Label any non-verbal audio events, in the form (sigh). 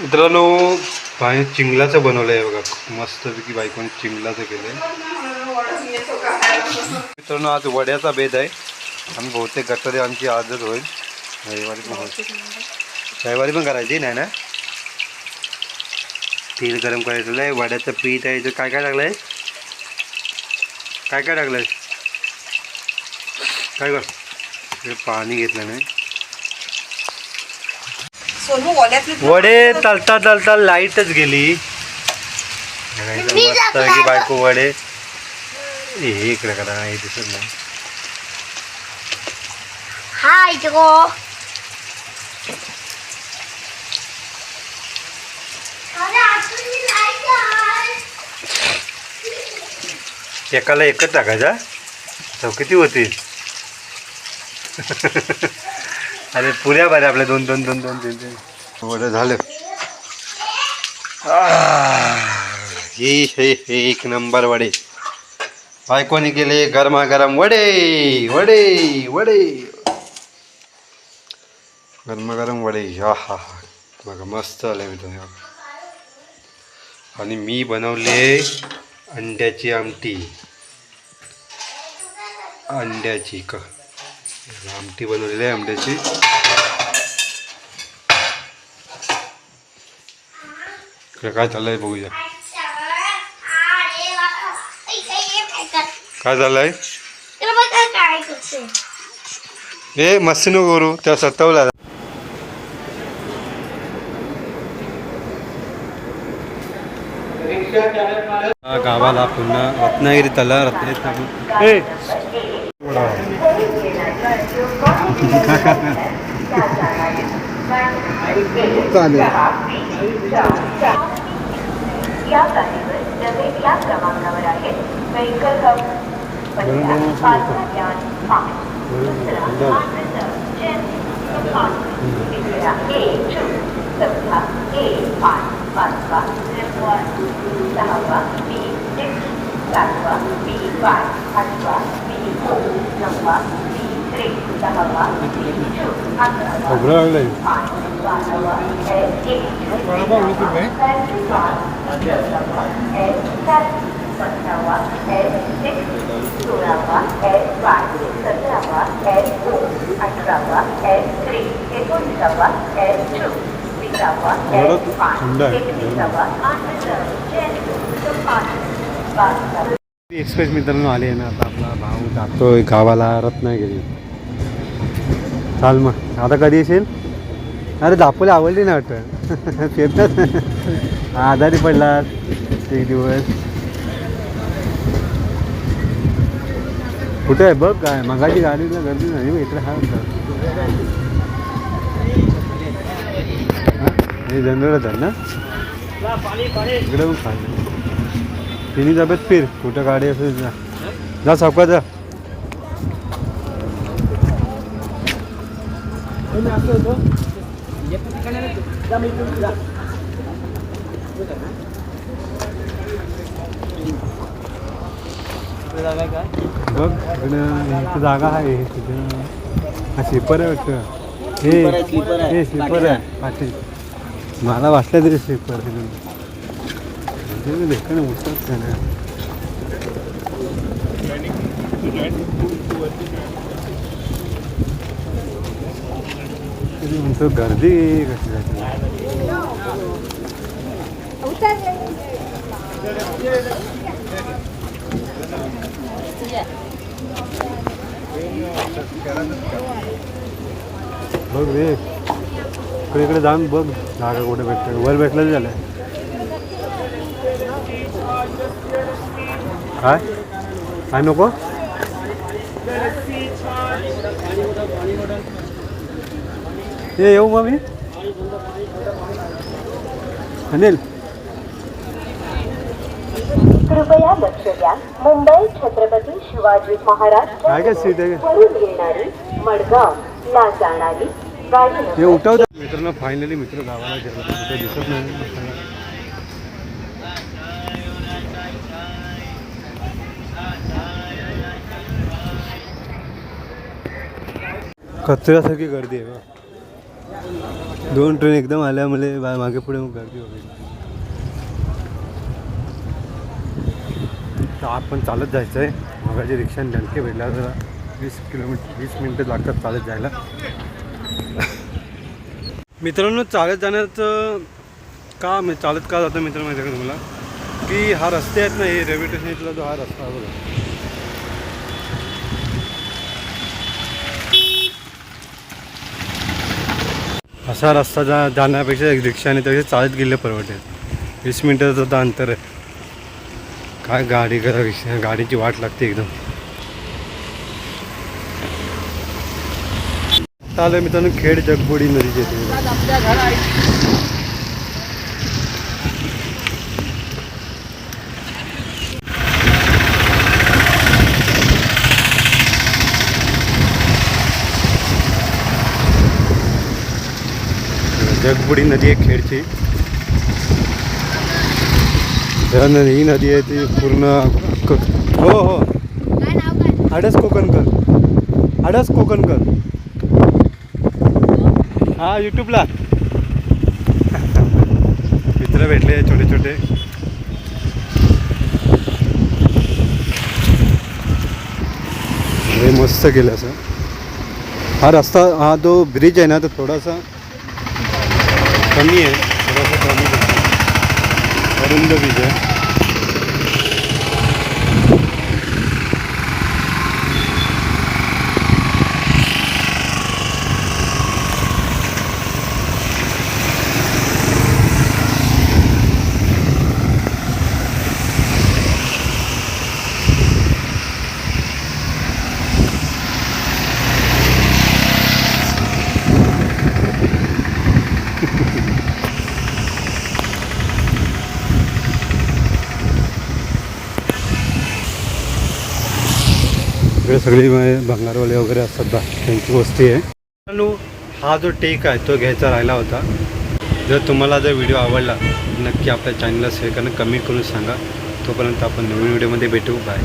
मित्रांनो बाहेर चिंगलाचं बनवलं आहे बघा. मस्तपैकी बायकोने चिंगलाचं केलं आहे मित्रांनो आज वड्याचा बेद आहे. आम्ही बहुतेक गटारी आमची आजच होईल. रविवारी पण होईल. रविवारी पण करायची नाही ना? तेल गरम करायचं आहे वड्याचं पीठ आहे. इथं काय काय टाकलं आहे काय काय टाकलं आहे काय कर पाणी घेतलं नाही. वडे तलता तलता लाईटच गेली. मस्त की बायको वडे. हे इकडे करा हे दिसत नाही. हाय एकाला एकच टाकायचा तर किती होतील (laughs) अरे पुऱ्या बऱ्या आपल्या दोन दोन दोन दोन तीन तीन वडं झालं. हे हे एक नंबर वडे. बायकोने केले गरमागरम वडे वडे वडे. गरमागरम वडे हा हा हा. बघा मस्त आले मी तुम्ही. आणि मी बनवले अंड्याची आमटी. अंड्याची क आमटी बनवलेली आहे अंड्याची. काय चाललंय बघूया. काय करते ए मस्त नको करू त्या सत्तावला गावाला पुन्हा रत्नागिरी तला रत्नागिरी ए! चालेल. या गाडीवर डबे या क्रमांकावर आहेत वेहिकल कम पहिला पाचवा ज्ञान पाच दुसरा जैन सुखान तिसरा ए चू चौथा ए पाच. पाचवा निर्वाण सहावा बी सिक्स सातवा बी वाय आठवा बी ओ नववा बी थ्री दहावा बी टू अकरावा पाच. बारावा एक. सतरावा सोळावा सतरावा अठरावा थ्री एकोणीसावा टू विसावा पाच एकविसावा एक्सप्रेस मित्रांनो आले ना आता आपला भाऊ जातोय गावाला रत्नागिरी चाल मग आता कधी येशील? अरे दापोली आवडली ना वाटतं. (laughs) फिरतात आजारी पडलात एक दिवस. कुठे आहे? बघ काय मगाची गाडीला गर्दी नाही मग इकडे हा होता. हे जनरलच आहे ना? इकडे पण खाली. तिन्ही जाब्यात फिर कुठं गाडी असेल जा. जा सावका जा. बघ इकडं इथं जागा आहे तिथं हा स्लीपर आहे वाटतं. हे हे स्लीपर आहे पाटील मला वाटलं तरी स्लीपर देखणं म्हणजे उचलत का तरी म्हणतो गर्दी कशी झाली बघ रे इकडे इकडे जाऊन बघ जागा कुठे भेटते. वर भेटलं झालं. काय? काय नको? हे येऊ मग मी? अनिल. कृपया लक्ष द्या. मुंबई छत्रपती शिवाजी महाराज काय काय सीट आहे का? वरून येणारी मडगाव. ला जाणारी गाडी हे उठवतात मित्रांनो फायनली मित्र गावाला गेलो. कुठे दिसत नाही. कचऱ्यासारखी गर्दी आहे बा दोन ट्रेन एकदम आल्या मला मागे पुढे मग गर्दी वगैरे. तर आपण चालत जायचं आहे मगाची रिक्षा झंके भेटला जरा वीस किलोमीटर वीस मिनटं लागतात चालत जायला. मित्रांनो चालत जाण्याचं का मी चालत का जातं मित्र माहिती आहे का तुम्हाला? की हा रस्ते आहेत ना हे रेल्वे स्टेशन इथला जो हा रस्ता आहे बघा. असा रस्ता जा जाण्यापेक्षा रिक्षाने त्यापेक्षा चालत गेले परवडेल वीस मिनटाचं सुद्धा अंतर आहे. काय गाडी करा रिक्षा गाडीची वाट लागते एकदम. चालेल मित्रांनो खेड जगबुडी नदीचे जगबुडी नदी आहे खेडची नदी ही नदी आहे ती पूर्ण हो हो. आडस कोकणकर. आडस कोकणकर. हा यूट्यूबला मित्र भेटले छोटे छोटे. मस्त केलं असं. हा रस्ता हा जो ब्रिज आहे ना तो थोडासा कमी आहे. थोडंसं कमी अरुंद ब्रिज आहे. इकडे सगळी भंगारवाले वगैरे असतात बा. त्यांची गोष्टी आहे. मित्रांनो, हा जो टेक आहे तो घ्यायचा राहिला होता. जर तुम्हाला जर व्हिडिओ आवडला नक्की आपल्या चॅनलला शेअर करणं कमेंट करून सांगा. तोपर्यंत आपण नवीन व्हिडिओमध्ये भेटू. बाय